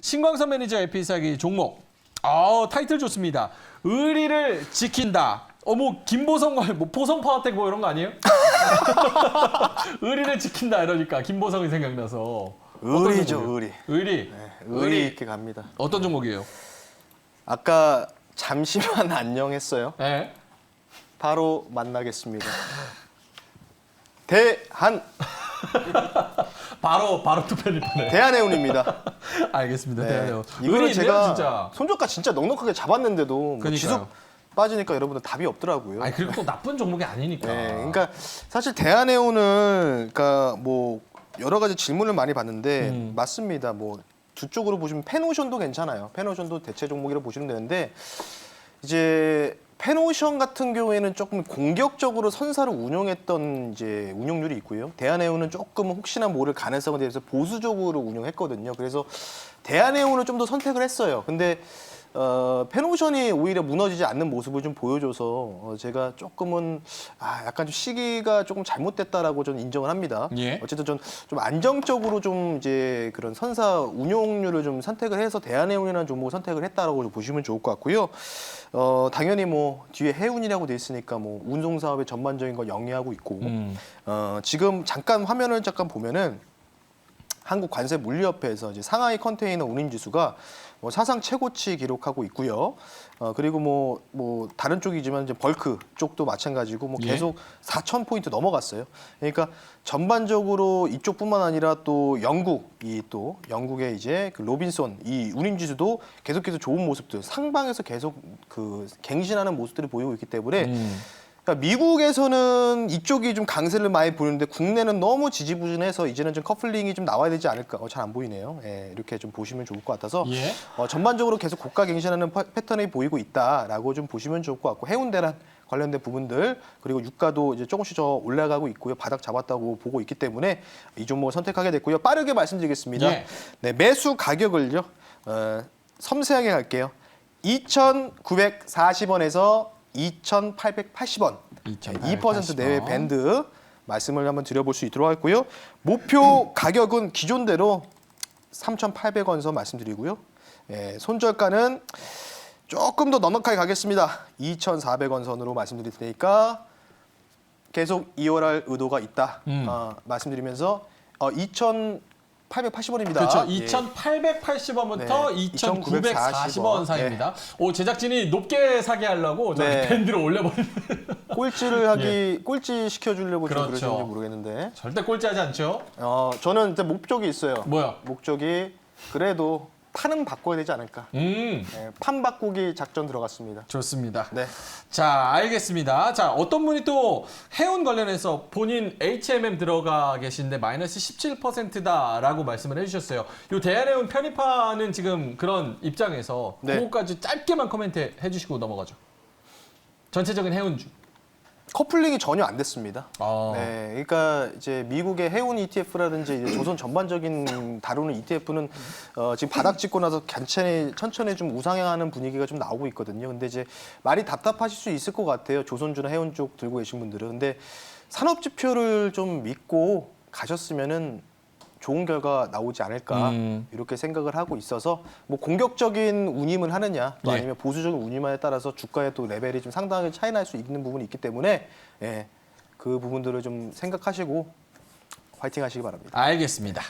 신광선 매니저 에피사기 종목. 아 타이틀 좋습니다. 의리를 지킨다. 어머 김보성과 뭐 보성 파워텍 뭐 이런 거 아니에요? 의리를 지킨다 이러니까 김보성이 생각나서. 어떤 의리죠, 종목이에요? 의리. 의리. 네, 의리 있게 갑니다. 어떤 종목이에요? 아까 잠시만 안녕했어요. 네. 바로 만나겠습니다. 대한 바로 바로 투표를 보내. 대한해운입니다. 알겠습니다. 네. 의리 있네요, 제가 진짜. 손절가 진짜 넉넉하게 잡았는데도 뭐 그러니까요. 지속 빠지니까 여러분들 답이 없더라고요. 아니 그리고 또 나쁜 종목이 아니니까. 네, 그러니까 사실 대한해운은 그러니까 뭐 여러 가지 질문을 많이 받는데 음. 맞습니다. 뭐 두 쪽으로 보시면 펜오션도 괜찮아요. 펜오션도 대체 종목이라고 보시면 되는데 이제 펜오션 같은 경우에는 조금 공격적으로 선사를 운용했던 이제 운용률이 있고요. 대한해운은 조금 혹시나 모를 가능성에 대해서 보수적으로 운용했거든요. 그래서 대한해운을 좀 더 선택을 했어요. 근데 어, 펜오션이 오히려 무너지지 않는 모습을 좀 보여줘서 어, 제가 조금은 아, 약간 좀 시기가 조금 잘못됐다라고 저는 인정을 합니다. 예. 어쨌든 좀, 좀 안정적으로 좀 이제 그런 선사 운용률을 좀 선택을 해서 대한해운이라는 종목을 선택을 했다라고 좀 보시면 좋을 것 같고요. 어, 당연히 뭐 뒤에 해운이라고 돼 있으니까 뭐 운송 사업의 전반적인 걸 영위하고 있고 음. 어, 지금 잠깐 화면을 잠깐 보면은 한국 관세 물리협회에서 이제 상하이 컨테이너 운임 지수가 뭐 사상 최고치 기록하고 있고요. 어, 그리고 뭐, 뭐 다른 쪽이지만 이제 벌크 쪽도 마찬가지고 뭐 예. 계속 4천 포인트 넘어갔어요. 그러니까 전반적으로 이쪽뿐만 아니라 또 영국 이 또 영국의 이제 그 로빈손 이 운임 지수도 계속해서 좋은 모습들 상방에서 계속 그 갱신하는 모습들을 보이고 있기 때문에 음. 그러니까 미국에서는 이쪽이 좀 강세를 많이 보이는데 국내는 너무 지지부진해서 이제는 좀 커플링이 좀 나와야 되지 않을까. 어, 잘 안 보이네요. 예, 이렇게 좀 보시면 좋을 것 같아서 예. 어, 전반적으로 계속 고가 갱신하는 파- 패턴이 보이고 있다라고 좀 보시면 좋을 것 같고 해운대란 관련된 부분들 그리고 유가도 이제 조금씩 더 올라가고 있고요. 바닥 잡았다고 보고 있기 때문에 이 종목을 선택하게 됐고요. 빠르게 말씀드리겠습니다. 예. 네, 매수 가격을요. 어, 섬세하게 갈게요. 2,940원에서 2,880원. 2% 내외 밴드 말씀을 한번 드려볼 수 있도록 하고요. 목표 가격은 기존대로 3,800원 선 말씀드리고요. 예, 손절가는 조금 더 넉넉하게 가겠습니다. 2,400원 선으로 말씀드릴 테니까 계속 이월할 의도가 있다. 음. 어, 말씀드리면서 어, 2,880원입니다. 그렇죠. 예. 2,880원부터 네, 2,940원 사이입니다. 오 제작진이 높게 사게 하려고 저기 네. 밴드를 올려버리는. 꼴찌를 하기 꼴찌 시켜주려고 좀 예. 그렇죠. 그러시는지 모르겠는데 절대 꼴찌하지 않죠. 어 저는 이제 목적이 있어요. 뭐야? 목적이 그래도 판은 바꿔야 되지 않을까. 음 네, 판 바꾸기 작전 들어갔습니다. 좋습니다. 네. 자 알겠습니다. 자 어떤 분이 또 해운 관련해서 본인 HMM 들어가 계신데 마이너스 17%다라고 말씀을 해주셨어요. 요 대한해운 편입하는 지금 그런 입장에서 네. 그거까지 짧게만 코멘트 해주시고 넘어가죠. 전체적인 해운주. 커플링이 전혀 안 됐습니다. 아. 네, 그러니까 이제 미국의 해운 ETF라든지 이제 조선 전반적인 다루는 ETF는 어, 지금 바닥 찍고 나서 천천히 천천히 좀 우상향하는 분위기가 좀 나오고 있거든요. 근데 이제 많이 답답하실 수 있을 것 같아요. 조선주나 해운 쪽 들고 계신 분들은. 근데 산업 지표를 좀 믿고 가셨으면은 좋은 결과 나오지 않을까 음. 이렇게 생각을 하고 있어서 뭐 공격적인 운임을 하느냐 또 예. 아니면 보수적인 운임에 따라서 주가의 또 레벨이 좀 상당히 차이 날 수 있는 부분이 있기 때문에 예, 그 부분들을 좀 생각하시고 화이팅 하시기 바랍니다. 알겠습니다.